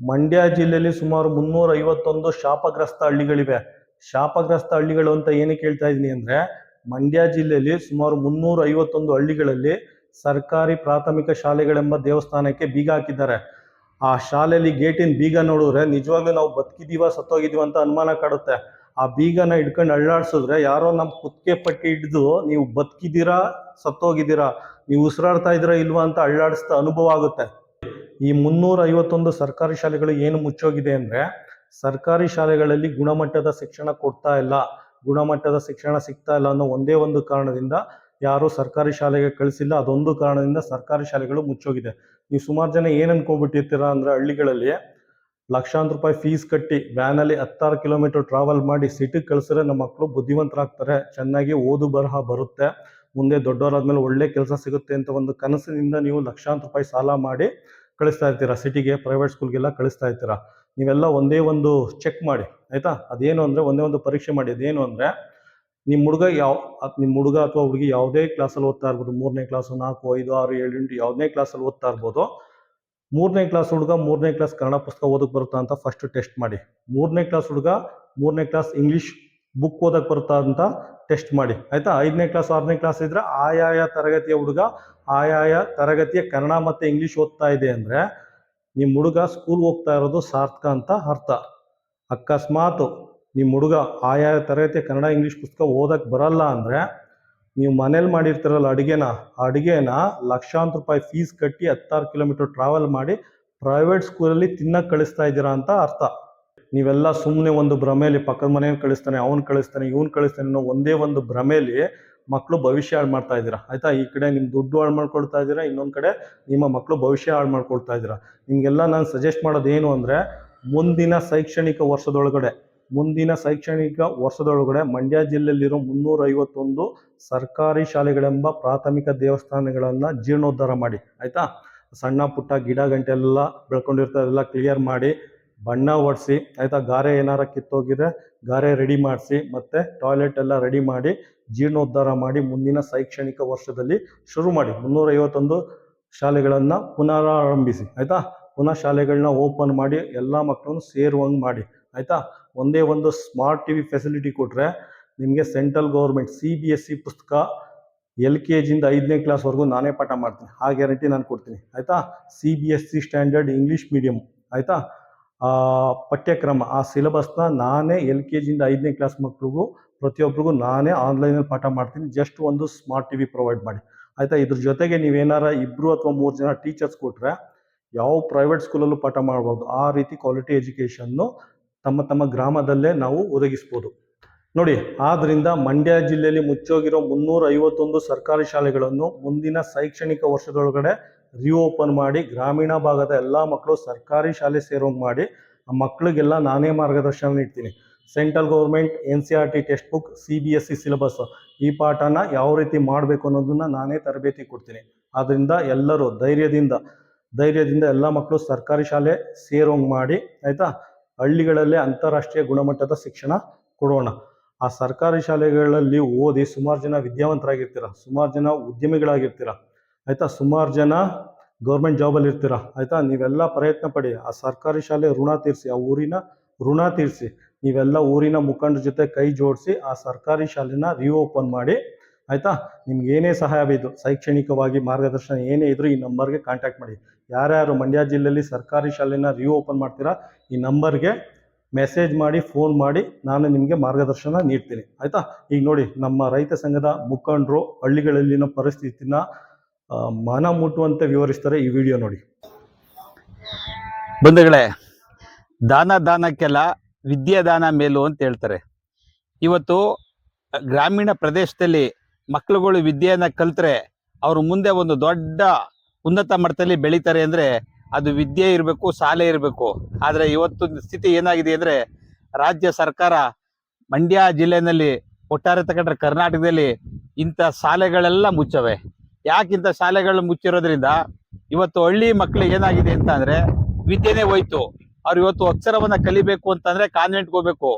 ಮಂಡ್ಯ ಜಿಲ್ಲೆಯಲ್ಲಿ ಸುಮಾರು ಮುನ್ನೂರ ಐವತ್ತೊಂದು ಶಾಪಗ್ರಸ್ತ ಹಳ್ಳಿಗಳಿವೆ. ಶಾಪಗ್ರಸ್ತ ಹಳ್ಳಿಗಳು ಅಂತ ಏನಕ್ಕೆ ಹೇಳ್ತಾ ಇದ್ದೀನಿ ಅಂದ್ರೆ, ಮಂಡ್ಯ ಜಿಲ್ಲೆಯಲ್ಲಿ ಸುಮಾರು ಮುನ್ನೂರ ಐವತ್ತೊಂದು ಹಳ್ಳಿಗಳಲ್ಲಿ ಸರ್ಕಾರಿ ಪ್ರಾಥಮಿಕ ಶಾಲೆಗಳೆಂಬ ದೇವಸ್ಥಾನಕ್ಕೆ ಬೀಗ ಹಾಕಿದ್ದಾರೆ. ಆ ಶಾಲೆಯಲ್ಲಿ ಗೇಟಿನ ಬೀಗ ನೋಡಿದ್ರೆ ನಿಜವಾಗ್ಲೂ ನಾವು ಬದುಕಿದೀವ, ಸತ್ತೋಗಿದೀವ ಅಂತ ಅನುಮಾನ ಕಾಡುತ್ತೆ. ಆ ಬೀಗನ ಹಿಡ್ಕೊಂಡು ಅಳ್ಳಾಡ್ಸಿದ್ರೆ ಯಾರೋ ನಮ್ಮ ಕುತ್ತಿಗೆ ಪಟ್ಟಿ ಹಿಡಿದು ನೀವು ಬದುಕಿದ್ದೀರಾ ಸತ್ತೋಗಿದ್ದೀರಾ ನೀವು ಉಸಿರಾಡ್ತಾ ಇದ್ದೀರಾ ಇಲ್ವಾ ಅಂತ ಅಳ್ಳಾಡಿಸ್ತಾ ಅನುಭವ ಆಗುತ್ತೆ. ಈ ಮುನ್ನೂರ ಐವತ್ತೊಂದು ಸರ್ಕಾರಿ ಶಾಲೆಗಳು ಏನು ಮುಚ್ಚೋಗಿದೆ ಅಂದ್ರೆ ಸರ್ಕಾರಿ ಶಾಲೆಗಳಲ್ಲಿ ಗುಣಮಟ್ಟದ ಶಿಕ್ಷಣ ಕೊಡ್ತಾ ಇಲ್ಲ. ಗುಣಮಟ್ಟದ ಶಿಕ್ಷಣ ಸಿಗ್ತಾ ಇಲ್ಲ ಅನ್ನೋ ಒಂದೇ ಒಂದು ಕಾರಣದಿಂದ ಯಾರು ಸರ್ಕಾರಿ ಶಾಲೆಗೆ ಕಳಿಸಿಲ್ಲ. ಅದೊಂದು ಕಾರಣದಿಂದ ಸರ್ಕಾರಿ ಶಾಲೆಗಳು ಮುಚ್ಚೋಗಿದೆ. ನೀವು ಸುಮಾರು ಜನ ಏನ್ ಅನ್ಕೊಂಡ್ಬಿಟ್ಟಿರ್ತೀರಾ ಅಂದ್ರೆ ಹಳ್ಳಿಗಳಲ್ಲಿ ಲಕ್ಷಾಂತರ ರೂಪಾಯಿ ಫೀಸ್ ಕಟ್ಟಿ ವ್ಯಾನಲ್ಲಿ ಹತ್ತಾರು ಕಿಲೋಮೀಟರ್ ಟ್ರಾವೆಲ್ ಮಾಡಿ ಸಿಟಿಗೆ ಕಳಿಸಿದ್ರೆ ನಮ್ಮ ಮಕ್ಕಳು ಬುದ್ಧಿವಂತರಾಗ್ತಾರೆ. ಚೆನ್ನಾಗಿ ಓದು ಬರಹ ಬರುತ್ತೆ. ಮುಂದೆ ದೊಡ್ಡವರಾದ್ಮೇಲೆ ಒಳ್ಳೆ ಕೆಲಸ ಸಿಗುತ್ತೆ ಅಂತ ಒಂದು ಕನಸಿನಿಂದ ನೀವು ಲಕ್ಷಾಂತರ ರೂಪಾಯಿ ಸಾಲ ಮಾಡಿ ಕಳಿಸ್ತಾ ಇರ್ತೀರಾ? ಸಿಟಿಗೆ ಪ್ರೈವೇಟ್ ಸ್ಕೂಲ್ಗೆಲ್ಲ ಕಳಿಸ್ತಾ ಇರ್ತೀರಾ? ನೀವೆಲ್ಲ ಒಂದೇ ಒಂದು ಚೆಕ್ ಮಾಡಿ, ಆಯ್ತಾ? ಅದೇನು ಅಂದ್ರೆ ಒಂದೇ ಒಂದು ಪರೀಕ್ಷೆ ಮಾಡಿ, ಅದೇನು ಅಂದ್ರೆ ನಿಮ್ಮ ಹುಡುಗ ಯಾವ ನಿಮ್ಮ ಹುಡುಗ ಅಥವಾ ಹುಡುಗಿ ಯಾವುದೇ ಕ್ಲಾಸಲ್ಲಿ ಓದ್ತಾ ಇರ್ಬೋದು, ಮೂರನೇ ಕ್ಲಾಸು ನಾಲ್ಕು, ಐದು, ಆರು, ಏಳು, ಎಂಟು ಯಾವುದನೇ ಕ್ಲಾಸಲ್ಲಿ ಓದ್ತಾ ಇರ್ಬೋದು, ಮೂರನೇ ಕ್ಲಾಸ್ ಹುಡುಗ ಮೂರನೇ ಕ್ಲಾಸ್ ಕನ್ನಡ ಪುಸ್ತಕ ಓದಕ್ಕೆ ಬರುತ್ತಾ ಅಂತ ಫಸ್ಟ್ ಟೆಸ್ಟ್ ಮಾಡಿ. ಮೂರನೇ ಕ್ಲಾಸ್ ಹುಡುಗ ಮೂರನೇ ಕ್ಲಾಸ್ ಇಂಗ್ಲಿಷ್ ಬುಕ್ ಓದಕ್ಕೆ ಬರುತ್ತಾ ಅಂತ ಟೆಸ್ಟ್ ಮಾಡಿ. ಆಯಿತಾ? ಐದನೇ ಕ್ಲಾಸ್ ಆರನೇ ಕ್ಲಾಸ್ ಇದ್ರೆ ಆಯಾಯ ತರಗತಿಯ ಹುಡುಗ, ಆಯಾಯ ತರಗತಿಯ ಕನ್ನಡ ಮತ್ತೆ ಇಂಗ್ಲಿಷ್ ಓದ್ತಾ ಇದೆ ಅಂದ್ರೆ ನಿಮ್ಮ ಹುಡುಗ ಸ್ಕೂಲ್ ಹೋಗ್ತಾ ಇರೋದು ಸಾರ್ಥಕ ಅಂತ ಅರ್ಥ. ಅಕಸ್ಮಾತ್ ನಿಮ್ಮ ಹುಡುಗ ಆಯಾಯ ತರಗತಿಯ ಕನ್ನಡ ಇಂಗ್ಲಿಷ್ ಪುಸ್ತಕ ಓದಕ್ಕೆ ಬರಲ್ಲ ಅಂದ್ರೆ ನೀವು ಮನೇಲಿ ಮಾಡಿರ್ತೀರಲ್ಲ ಅಡುಗೆನ ಅಡುಗೆನ ಲಕ್ಷಾಂತರ ರೂಪಾಯಿ ಫೀಸ್ ಕಟ್ಟಿ ಹತ್ತಾರು ಕಿಲೋಮೀಟರ್ ಟ್ರಾವೆಲ್ ಮಾಡಿ ಪ್ರೈವೇಟ್ ಸ್ಕೂಲಲ್ಲಿ ತಿನ್ನಕ್ ಕಳಿಸ್ತಾ ಇದ್ದೀರಾ ಅಂತ ಅರ್ಥ. ನೀವೆಲ್ಲ ಸುಮ್ಮನೆ ಒಂದು ಭ್ರಮೆಯಲ್ಲಿ ಪಕ್ಕದ ಮನೆ ಕಳಿಸ್ತಾನೆ, ಅವ್ನು ಕಳಿಸ್ತಾನೆ, ಇವ್ನು ಕಳಿಸ್ತಾನೆ ಅನ್ನೋ ಒಂದೇ ಒಂದು ಭ್ರಮೆಯಲ್ಲಿ ಮಕ್ಕಳು ಭವಿಷ್ಯ ಹಾಳು ಮಾಡ್ತಾ ಇದ್ದೀರಾ? ಆಯ್ತಾ? ಈ ಕಡೆ ನಿಮ್ಮ ದುಡ್ಡು ಹಾಳು ಮಾಡ್ಕೊಳ್ತಾ ಇದ್ದೀರಾ? ಇನ್ನೊಂದು ಕಡೆ ನಿಮ್ಮ ಮಕ್ಕಳು ಭವಿಷ್ಯ ಹಾಳು ಮಾಡ್ಕೊಳ್ತಾ ಇದ್ದೀರಾ? ನಿಮಗೆಲ್ಲ ನಾನು ಸಜೆಸ್ಟ್ ಮಾಡೋದು ಏನು ಅಂದರೆ, ಮುಂದಿನ ಶೈಕ್ಷಣಿಕ ವರ್ಷದೊಳಗಡೆ, ಮುಂದಿನ ಶೈಕ್ಷಣಿಕ ವರ್ಷದೊಳಗಡೆ ಮಂಡ್ಯ ಜಿಲ್ಲೆಯಲ್ಲಿರೋ ಮುನ್ನೂರ ಐವತ್ತೊಂದು ಸರ್ಕಾರಿ ಶಾಲೆಗಳೆಂಬ ಪ್ರಾಥಮಿಕ ದೇವಸ್ಥಾನಗಳನ್ನು ಜೀರ್ಣೋದ್ಧಾರ ಮಾಡಿ. ಆಯಿತಾ? ಸಣ್ಣ ಪುಟ್ಟ ಗಿಡ ಗಂಟೆ ಎಲ್ಲ ಬೆಳ್ಕೊಂಡಿರ್ತಾರೆಲ್ಲ ಕ್ಲಿಯರ್ ಮಾಡಿ ಬಣ್ಣ ಹೊಡ್ಸಿ ಆಯಿತಾ? ಗಾರೆ ಏನಾರ ಕಿತ್ತೋಗಿದ್ರೆ ಗಾರೆ ರೆಡಿ ಮಾಡಿಸಿ, ಮತ್ತೆ ಟಾಯ್ಲೆಟ್ ಎಲ್ಲ ರೆಡಿ ಮಾಡಿ, ಜೀರ್ಣೋದ್ಧಾರ ಮಾಡಿ ಮುಂದಿನ ಶೈಕ್ಷಣಿಕ ವರ್ಷದಲ್ಲಿ ಶುರು ಮಾಡಿ. ಮುನ್ನೂರ ಐವತ್ತೊಂದು ಶಾಲೆಗಳನ್ನು ಪುನರಾರಂಭಿಸಿ, ಆಯಿತಾ? ಪುನಃ ಶಾಲೆಗಳನ್ನ ಓಪನ್ ಮಾಡಿ, ಎಲ್ಲ ಮಕ್ಕಳನ್ನು ಸೇರುವಂಗೆ ಮಾಡಿ, ಆಯಿತಾ? ಒಂದೇ ಒಂದು ಸ್ಮಾರ್ಟ್ ಟಿ ವಿ ಫೆಸಿಲಿಟಿ ಕೊಟ್ಟರೆ ನಿಮಗೆ central government C B S C ಪುಸ್ತಕ ಎಲ್ ಕೆ ಜಿಯಿಂದ ಐದನೇ ಕ್ಲಾಸ್ವರೆಗೂ ನಾನೇ ಪಾಠ ಮಾಡ್ತೀನಿ. ಆ ಗ್ಯಾರಂಟಿ ನಾನು ಕೊಡ್ತೀನಿ, ಆಯಿತಾ? C B S C standard English medium ಆಯಿತಾ? ಆ, ಪಠ್ಯಕ್ರಮ, ಆ ಸಿಲೆಬಸ್ನ ನಾನೇ ಎಲ್ ಕೆ ಜಿಯಿಂದ ಐದನೇ ಕ್ಲಾಸ್ ಮಕ್ಕಳಿಗೂ ಪ್ರತಿಯೊಬ್ಬರಿಗೂ ನಾನೇ ಆನ್ಲೈನಲ್ಲಿ ಪಾಠ ಮಾಡ್ತೀನಿ. ಜಸ್ಟ್ ಒಂದು ಸ್ಮಾರ್ಟ್ ಟಿ ವಿ ಪ್ರೊವೈಡ್ ಮಾಡಿ. ಆಯಿತಾ? ಇದ್ರ ಜೊತೆಗೆ ನೀವೇನಾರ ಇಬ್ಬರು ಅಥವಾ ಮೂರು ಜನ ಟೀಚರ್ಸ್ ಕೊಟ್ಟರೆ ಯಾವ ಪ್ರೈವೇಟ್ ಸ್ಕೂಲಲ್ಲೂ ಪಾಠ ಮಾಡ್ಬೋದು ಆ ರೀತಿ ಕ್ವಾಲಿಟಿ ಎಜುಕೇಷನ್ನು ತಮ್ಮ ತಮ್ಮ ಗ್ರಾಮದಲ್ಲೇ ನಾವು ಒದಗಿಸ್ಬೋದು. ನೋಡಿ ಆದ್ದರಿಂದ ಮಂಡ್ಯ ಜಿಲ್ಲೆಯಲ್ಲಿ ಮುಚ್ಚೋಗಿರೋ ಮುನ್ನೂರ ಐವತ್ತೊಂದು ಸರ್ಕಾರಿ ಶಾಲೆಗಳನ್ನು ಮುಂದಿನ ಶೈಕ್ಷಣಿಕ ವರ್ಷದೊಳಗಡೆ ರಿಓಪನ್ ಮಾಡಿ, ಗ್ರಾಮೀಣ ಭಾಗದ ಎಲ್ಲ ಮಕ್ಕಳು ಸರ್ಕಾರಿ ಶಾಲೆ ಸೇರೋಂಗೆ ಮಾಡಿ, ಆ ಮಕ್ಕಳಿಗೆಲ್ಲ ನಾನೇ ಮಾರ್ಗದರ್ಶನ ನೀಡ್ತೀನಿ. Central government N C R T textbook, C B S C syllabus. ಈ ಪಾಠನ ಯಾವ ರೀತಿ ಮಾಡಬೇಕು ಅನ್ನೋದನ್ನ ನಾನೇ ತರಬೇತಿ ಕೊಡ್ತೀನಿ. ಆದ್ದರಿಂದ ಎಲ್ಲರೂ ಧೈರ್ಯದಿಂದ ಧೈರ್ಯದಿಂದ ಎಲ್ಲ ಮಕ್ಕಳು ಸರ್ಕಾರಿ ಶಾಲೆ ಸೇರೋಂಗೆ ಮಾಡಿ, ಆಯಿತಾ? ಹಳ್ಳಿಗಳಲ್ಲೇ ಅಂತಾರಾಷ್ಟ್ರೀಯ ಗುಣಮಟ್ಟದ ಶಿಕ್ಷಣ ಕೊಡೋಣ. ಆ ಸರ್ಕಾರಿ ಶಾಲೆಗಳಲ್ಲಿ ಓದಿ ಸುಮಾರು ಜನ ವಿದ್ಯಾವಂತರಾಗಿರ್ತೀರ, ಸುಮಾರು ಜನ ಉದ್ಯಮಿಗಳಾಗಿರ್ತೀರ. ಆಯ್ತಾ? ಸುಮಾರು ಜನ ಗೌರ್ಮೆಂಟ್ ಜಾಬಲ್ಲಿ ಇರ್ತೀರ? ಆಯಿತಾ? ನೀವೆಲ್ಲ ಪ್ರಯತ್ನ ಪಡಿ. ಆ ಸರ್ಕಾರಿ ಶಾಲೆ ಋಣ ತೀರಿಸಿ, ಆ ಊರಿನ ಋಣ ತೀರಿಸಿ, ನೀವೆಲ್ಲ ಊರಿನ ಮುಖಂಡರ ಜೊತೆ ಕೈ ಜೋಡಿಸಿ, ಆ ಸರ್ಕಾರಿ ಶಾಲೆನ ರಿಓಪನ್ ಮಾಡಿ. ಆಯಿತಾ? ನಿಮ್ಗೆ ಏನೇ ಸಹಾಯ ಬೇಕು ಶೈಕ್ಷಣಿಕವಾಗಿ ಮಾರ್ಗದರ್ಶನ ಏನೇ ಇದ್ರೂ ಈ ನಂಬರ್ಗೆ ಕಾಂಟ್ಯಾಕ್ಟ್ ಮಾಡಿ. ಯಾರ್ಯಾರು ಮಂಡ್ಯ ಜಿಲ್ಲೆಯಲ್ಲಿ ಸರ್ಕಾರಿ ಶಾಲೆನ ರಿಓಪನ್ ಮಾಡ್ತೀರಾ, ಈ ನಂಬರ್ಗೆ ಮೆಸೇಜ್ ಮಾಡಿ ಫೋನ್ ಮಾಡಿ, ನಾನು ನಿಮಗೆ ಮಾರ್ಗದರ್ಶನ ನೀಡ್ತೀನಿ. ಆಯಿತಾ? ಈಗ ನೋಡಿ, ನಮ್ಮ ರೈತ ಸಂಘದ ಮುಖಂಡರು, ಹಳ್ಳಿಗಳಲ್ಲಿನ ಪರಿಸ್ಥಿತಿನ ಮನ ಮುಟ್ಟುವಂತೆ ವಿವರಿಸ್ತಾರೆ ಈ ವಿಡಿಯೋ ನೋಡಿ. ಬಂಧುಗಳೇ, ದಾನ ದಾನಕ್ಕೆಲ್ಲ ವಿದ್ಯಾದಾನ ಮೇಲು ಅಂತ ಹೇಳ್ತಾರೆ. ಇವತ್ತು ಗ್ರಾಮೀಣ ಪ್ರದೇಶದಲ್ಲಿ ಮಕ್ಕಳುಗಳು ವಿದ್ಯೆಯನ್ನು ಕಲ್ತ್ರೆ ಅವರು ಮುಂದೆ ಒಂದು ದೊಡ್ಡ ಉನ್ನತ ಮಟ್ಟದಲ್ಲಿ ಬೆಳೀತಾರೆ ಅಂದ್ರೆ ಅದು ವಿದ್ಯೆ ಇರಬೇಕು, ಶಾಲೆ ಇರಬೇಕು. ಆದರೆ ಇವತ್ತು ಸ್ಥಿತಿ ಏನಾಗಿದೆ ಅಂದ್ರೆ ರಾಜ್ಯ ಸರ್ಕಾರ ಮಂಡ್ಯ ಜಿಲ್ಲೆನಲ್ಲಿ ಒಟ್ಟಾರೆ ತಗೊಂಡ್ರೆ ಕರ್ನಾಟಕದಲ್ಲಿ ಇಂಥ ಶಾಲೆಗಳೆಲ್ಲ ಮುಚ್ಚವೆ. ಯಾಕಿಂತ ಶಾಲೆಗಳು ಮುಚ್ಚಿರೋದ್ರಿಂದ ಇವತ್ತು ಹಳ್ಳಿ ಮಕ್ಕಳಿಗೆ ಏನಾಗಿದೆ ಅಂತ ಅಂದ್ರೆ ವಿದ್ಯೆನೇ ಹೋಯ್ತು. ಅವ್ರು ಇವತ್ತು ಅಕ್ಷರವನ್ನ ಕಲಿಬೇಕು ಅಂತಂದ್ರೆ ಕಾನ್ವೆಂಟ್ ಹೋಗ್ಬೇಕು.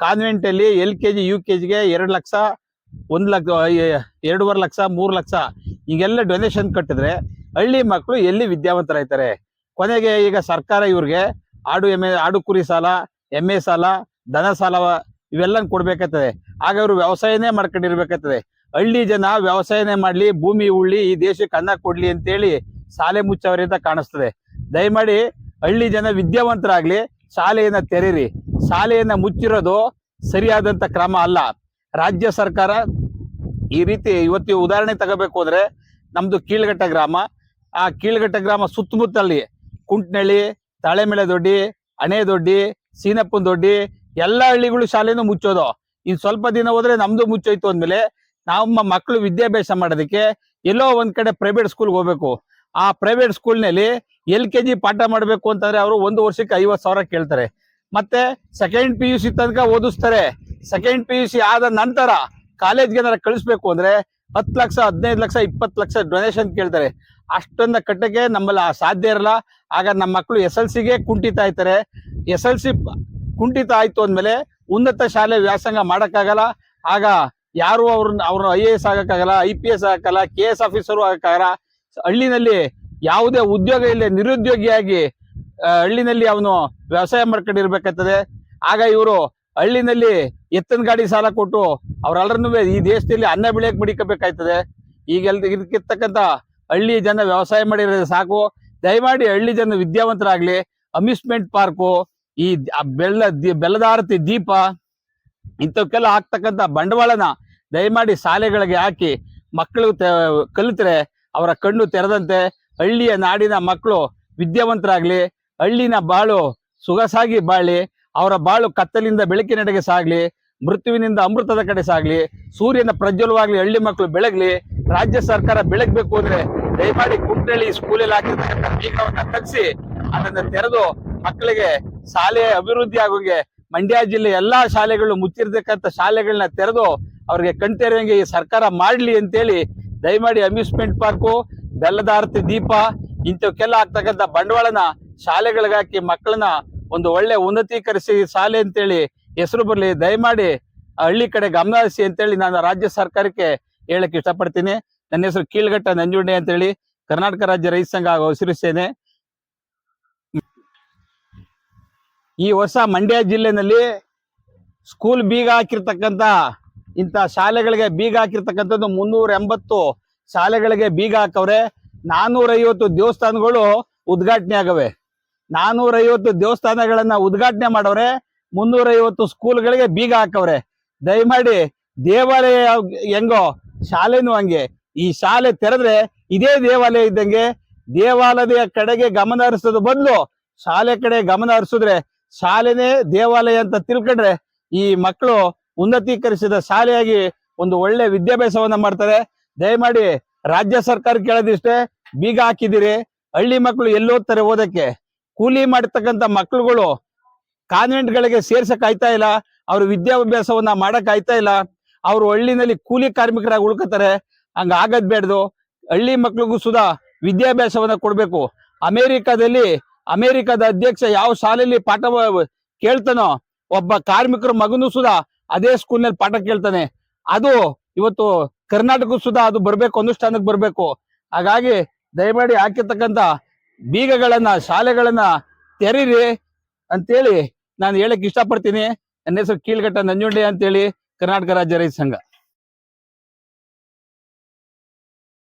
ಕಾನ್ವೆಂಟ್ ಅಲ್ಲಿ L K G U K ಜಿಗೆ ಎರಡು ಲಕ್ಷ, ಒಂದ್ ಲಕ್ಷ ಎರಡೂವರೆ ಲಕ್ಷ, ಮೂರು ಲಕ್ಷ ಈಗೆಲ್ಲ ಡೊನೇಷನ್ ಕಟ್ಟಿದ್ರೆ ಹಳ್ಳಿ ಮಕ್ಕಳು ಎಲ್ಲಿ ವಿದ್ಯಾವಂತರಾಯ್ತಾರೆ ಕೊನೆಗೆ ಈಗ ಸರ್ಕಾರ ಇವ್ರಿಗೆ ಆಡು ಎಮ್ಮೆ ಆಡು ಕುರಿ ಸಾಲ, ಎಮ್ಮೆ ಸಾಲ, ದನ ಸಾಲ ಇವೆಲ್ಲ ಕೊಡ್ಬೇಕಾಗ್ತದೆ. ಆಗ ಅವರು ವ್ಯವಸಾಯನೇ ಮಾಡ್ಕೊಂಡಿರ್ಬೇಕಾಗ್ತದೆ. ಹಳ್ಳಿ ಜನ ವ್ಯವಸಾಯನೇ ಮಾಡ್ಲಿ, ಭೂಮಿ ಉಳ್ಳಿ, ಈ ದೇಶಕ್ಕೆ ಅನ್ನ ಕೊಡ್ಲಿ ಅಂತೇಳಿ ಶಾಲೆ ಮುಚ್ಚವರಿಂದ ಕಾಣಿಸ್ತದೆ. ದಯಮಾಡಿ ಹಳ್ಳಿ ಜನ ವಿದ್ಯಾವಂತರಾಗ್ಲಿ, ಶಾಲೆಯನ್ನ ತೆರೀರಿ. ಶಾಲೆಯನ್ನ ಮುಚ್ಚಿರೋದು ಸರಿಯಾದಂತ ಕ್ರಮ ಅಲ್ಲ. ರಾಜ್ಯ ಸರ್ಕಾರ ಈ ರೀತಿ ಇವತ್ತು ಉದಾಹರಣೆ ತಗೋಬೇಕು ಅಂದ್ರೆ ನಮ್ದು ಕೀಳ್ಘಟ್ಟ ಗ್ರಾಮ. ಆ ಕೀಳ್ಘಟ್ಟ ಗ್ರಾಮ ಸುತ್ತಮುತ್ತಲ್ಲಿ ಕುಂಟ್ನಳ್ಳಿ ತಾಳೆಮೆಳೆ ದೊಡ್ಡಿ ಹಣೆ ದೊಡ್ಡಿ ಸೀನಪ್ಪನ ದೊಡ್ಡಿ, ಎಲ್ಲ ಹಳ್ಳಿಗಳು ಶಾಲೆನೂ ಮುಚ್ಚೋದು. ಇನ್ ಸ್ವಲ್ಪ ದಿನ ಹೋದ್ರೆ ನಮ್ದು ಮುಚ್ಚೋಯ್ತು ಅಂದ್ಮೇಲೆ ನಮ್ಮ ಮಕ್ಕಳು ವಿದ್ಯಾಭ್ಯಾಸ ಮಾಡೋದಕ್ಕೆ ಎಲ್ಲೋ ಒಂದ್ ಕಡೆ ಪ್ರೈವೇಟ್ ಸ್ಕೂಲ್ಗೆ ಹೋಗ್ಬೇಕು. ಆ ಪ್ರೈವೇಟ್ ಸ್ಕೂಲ್ನಲ್ಲಿ ಎಲ್ ಕೆ ಜಿ ಪಾಠ ಮಾಡಬೇಕು ಅಂತಂದ್ರೆ ಅವರು ಒಂದು ವರ್ಷಕ್ಕೆ ಐವತ್ತು ಸಾವಿರ ಕೇಳ್ತಾರೆ. ಮತ್ತೆ ಸೆಕೆಂಡ್ ಪಿ ಯು ಸಿ ತನಕ ಓದಿಸ್ತಾರೆ. ಸೆಕೆಂಡ್ ಪಿ ಯು ಸಿ ಆದ ನಂತರ ಕಾಲೇಜ್ಗೆ ಏನಾರ ಕಳಿಸ್ಬೇಕು ಅಂದ್ರೆ ಹತ್ತು ಲಕ್ಷ, ಹದಿನೈದು ಲಕ್ಷ, ಇಪ್ಪತ್ತು ಲಕ್ಷ ಡೊನೇಷನ್ ಕೇಳ್ತಾರೆ. ಅಷ್ಟೊಂದ ಕಟ್ಟಕ್ಕೆ ನಮ್ಮಲ್ಲಿ ಸಾಧ್ಯ ಇರಲ್ಲ. ಆಗ ನಮ್ಮ ಮಕ್ಕಳು ಎಸ್ ಎಲ್ ಸಿಗೆ ಕುಂಠಿತ ಆಯ್ತಾರೆ. ಎಸ್ ಎಲ್ ಸಿ ಕುಂಠಿತ ಆಯ್ತು ಅಂದ್ಮೇಲೆ ಉನ್ನತ ಶಾಲೆ ವ್ಯಾಸಂಗ ಮಾಡಕ್ಕಾಗಲ್ಲ. ಆಗ ಯಾರು ಅವ್ರನ್ನ ಅವ್ರ ಐ ಎ ಎಸ್ ಆಗಕ್ಕಾಗಲ್ಲ ಐ ಪಿ ಎಸ್ ಆಗಕ್ಕಾಗಲ್ಲ ಕೆ ಎಸ್ ಆಫೀಸರು ಆಗಕ್ಕಾಗಲ್ಲ, ಹಳ್ಳಿನಲ್ಲಿ ಯಾವುದೇ ಉದ್ಯೋಗ ಇಲ್ಲ ನಿರುದ್ಯೋಗಿಯಾಗಿ ಹಳ್ಳಿನಲ್ಲಿ ಅವನು ವ್ಯವಸಾಯ ಮಾಡ್ಕೊಂಡಿರ್ಬೇಕಾಗ್ತದೆ. ಆಗ ಇವರು ಹಳ್ಳಿನಲ್ಲಿ ಎತ್ತಿನ ಗಾಡಿ ಸಾಲ ಕೊಟ್ಟು ಅವ್ರೆಲ್ಲರನ್ನೂ ಈ ದೇಶದಲ್ಲಿ ಅನ್ನ ಬೆಳೆಯಕ್ಕೆ ಮಡಿಕಬೇಕಾಯ್ತದೆ. ಈಗೆಲ್ಲ ಇದಕ್ಕಿರ್ತಕ್ಕಂಥ ಹಳ್ಳಿ ಜನ ವ್ಯವಸಾಯ ಮಾಡಿರೋದು ಸಾಕು. ದಯಮಾಡಿ ಹಳ್ಳಿ ಜನ ವಿದ್ಯಾವಂತರಾಗ್ಲಿ. ಅಮ್ಯೂಸ್ಮೆಂಟ್ ಪಾರ್ಕು, ಈ ಬೆಲ್ಲ ದಿ- ಬೆಲ್ಲದ ಆರತಿ ದೀಪ ಇಂಥವಕ್ಕೆಲ್ಲ ಆಗ್ತಕ್ಕಂಥ ಬಂಡವಾಳನ ದಯಮಾಡಿ ಶಾಲೆಗಳಿಗೆ ಹಾಕಿ ಮಕ್ಕಳು ಕಲಿತ್ರೆ ಅವರ ಕಣ್ಣು ತೆರೆದಂತೆ ಹಳ್ಳಿಯ ನಾಡಿನ ಮಕ್ಕಳು ವಿದ್ಯಾವಂತರಾಗ್ಲಿ, ಹಳ್ಳಿನ ಬಾಳು ಸೊಗಸಾಗಿ ಬಾಳಿ, ಅವರ ಬಾಳು ಕತ್ತಲಿಂದ ಬೆಳಕಿನೆಡೆಗೆ ಸಾಗ್ಲಿ, ಮೃತ್ಯುವಿನಿಂದ ಅಮೃತದ ಕಡೆ ಸಾಗ್ಲಿ, ಸೂರ್ಯನ ಪ್ರಜ್ವಲವಾಗಲಿ, ಹಳ್ಳಿ ಮಕ್ಕಳು ಬೆಳಗ್ಲಿ, ರಾಜ್ಯ ಸರ್ಕಾರ ಬೆಳಗ್ಬೇಕು ಅಂದ್ರೆ ದಯಮಾಡಿ ಕುಂಟಳ್ಳಿ ಸ್ಕೂಲಲ್ಲಿ ಹಾಕಿರ್ತಕ್ಕಂಥ ಕಲಿಸಿ ಅದನ್ನ ತೆರೆದು ಮಕ್ಕಳಿಗೆ ಶಾಲೆಯ ಅಭಿವೃದ್ಧಿ ಆಗೋಂಗೆ ಮಂಡ್ಯ ಜಿಲ್ಲೆ ಎಲ್ಲಾ ಶಾಲೆಗಳು ಮುಚ್ಚಿರ್ತಕ್ಕಂಥ ಶಾಲೆಗಳನ್ನ ತೆರೆದು ಅವ್ರಿಗೆ ಕಣ್ತೆರೆಯಂಗೆ ಈ ಸರ್ಕಾರ ಮಾಡ್ಲಿ ಅಂತೇಳಿ ದಯಮಾಡಿ ಅಮ್ಯೂಸ್ಮೆಂಟ್ ಪಾರ್ಕು, ಬೆಲ್ಲದ ಆರತಿ ದೀಪ, ಇಂಥವಕ್ಕೆಲ್ಲ ಆಗ್ತಕ್ಕಂಥ ಬಂಡವಾಳನ ಶಾಲೆಗಳಿಗಾಕಿ ಮಕ್ಕಳನ್ನ ಒಂದು ಒಳ್ಳೆ ಉನ್ನತೀಕರಿಸಿ ಶಾಲೆ ಅಂತೇಳಿ ಹೆಸರು ಬರಲಿ. ದಯಮಾಡಿ ಹಳ್ಳಿ ಕಡೆ ಗಮನ ಹರಿಸಿ ಅಂತೇಳಿ ನಾನು ರಾಜ್ಯ ಸರ್ಕಾರಕ್ಕೆ ಹೇಳಕ್ಕೆ ಇಷ್ಟಪಡ್ತೀನಿ. ನನ್ನ ಹೆಸರು ಕೀಳ್ಗಟ್ಟ ನಂಜುಂಡೆ ಅಂತೇಳಿ. ಕರ್ನಾಟಕ ರಾಜ್ಯ ರೈತ ಸಂಘ ಹಾಗೂ ಹಸಿರು ಈ ವರ್ಷ ಮಂಡ್ಯ ಜಿಲ್ಲೆನಲ್ಲಿ ಸ್ಕೂಲ್ ಬೀಗ ಹಾಕಿರ್ತಕ್ಕಂಥ ಇಂಥ ಶಾಲೆಗಳಿಗೆ ಬೀಗ ಹಾಕಿರ್ತಕ್ಕಂಥದ್ದು ಮುನ್ನೂರ ಎಂಬತ್ತು ಶಾಲೆಗಳಿಗೆ ಬೀಗ ಹಾಕವ್ರೆ. ನಾನೂರೈವತ್ತು ದೇವಸ್ಥಾನಗಳು ಉದ್ಘಾಟನೆ ಆಗವೆ. ನಾನೂರೈವತ್ತು ದೇವಸ್ಥಾನಗಳನ್ನ ಉದ್ಘಾಟನೆ ಮಾಡವ್ರೆ. ಮುನ್ನೂರೈವತ್ತು ಸ್ಕೂಲ್ಗಳಿಗೆ ಬೀಗ ಹಾಕವ್ರೆ. ದಯಮಾಡಿ ದೇವಾಲಯ ಹೆಂಗೋ, ಶಾಲೆನೂ ಹಂಗೆ. ಈ ಶಾಲೆ ತೆರೆದ್ರೆ ಇದೇ ದೇವಾಲಯ ಇದ್ದಂಗೆ ದೇವಾಲಯದ ಕಡೆಗೆ ಗಮನ ಹರಿಸೋದು ಬದಲು ಶಾಲೆ ಕಡೆ ಗಮನ ಹರಿಸಿದ್ರೆ ಶಾಲೆನೇ ದೇವಾಲಯ ಅಂತ ತಿಳ್ಕೊಂಡ್ರೆ ಈ ಮಕ್ಕಳು ಉನ್ನತೀಕರಿಸಿದ ಶಾಲೆಯಾಗಿ ಒಂದು ಒಳ್ಳೆ ವಿದ್ಯಾಭ್ಯಾಸವನ್ನ ಮಾಡ್ತಾರೆ. ದಯಮಾಡಿ ರಾಜ್ಯ ಸರ್ಕಾರ ಕೇಳೋದಿಷ್ಟೇ, ಬೀಗ ಹಾಕಿದಿರಿ ಹಳ್ಳಿ ಮಕ್ಕಳು ಎಲ್ಲಿ ಓದ್ತಾರೆ ಓದಕ್ಕೆ. ಕೂಲಿ ಮಾಡ್ತಕ್ಕಂಥ ಮಕ್ಕಳುಗಳು ಕಾನ್ವೆಂಟ್ಗಳಿಗೆ ಸೇರ್ಸಕ್ ಆಯ್ತಾ ಇಲ್ಲ, ಅವ್ರ ವಿದ್ಯಾಭ್ಯಾಸವನ್ನ ಮಾಡಕ್ ಆಯ್ತಾ ಇಲ್ಲ, ಅವ್ರು ಹಳ್ಳಿನಲ್ಲಿ ಕೂಲಿ ಕಾರ್ಮಿಕರಾಗಿ ಉಳ್ಕೋತಾರೆ, ಹಂಗ ಆಗದ್ ಬೇಡ್ದು. ಹಳ್ಳಿ ಮಕ್ಳಿಗೂ ಸುದಾ ವಿದ್ಯಾಭ್ಯಾಸವನ್ನ ಕೊಡ್ಬೇಕು. ಅಮೆರಿಕದಲ್ಲಿ ಅಮೆರಿಕದ ಅಧ್ಯಕ್ಷ ಯಾವ ಶಾಲೆಯಲ್ಲಿ ಪಾಠ ಕೇಳ್ತಾನೋ, ಒಬ್ಬ ಕಾರ್ಮಿಕರ ಮಗನು ಸುಧಾ ಅದೇ ಸ್ಕೂಲ್ನಲ್ಲಿ ಪಾಠ ಕೇಳ್ತಾನೆ. ಅದು ಇವತ್ತು ಕರ್ನಾಟಕ ಸುಧಾ ಅದು ಬರಬೇಕು, ಅನುಷ್ಠಾನಕ್ಕೆ ಬರಬೇಕು. ಹಾಗಾಗಿ ದಯಮಾಡಿ ಹಾಕಿರ್ತಕ್ಕಂಥ ಬೀಗಗಳನ್ನ, ಶಾಲೆಗಳನ್ನ ತೆರೀರಿ ಅಂತೇಳಿ ನಾನು ಹೇಳಕ್ ಇಷ್ಟಪಡ್ತೀನಿ. ನನ್ನ ಹೆಸರು ಕೀಳ್ಗಟ್ಟ ನಂಜುಂಡಿ ಅಂತೇಳಿ ಕರ್ನಾಟಕ ರಾಜ್ಯ ರೈತ ಸಂಘ.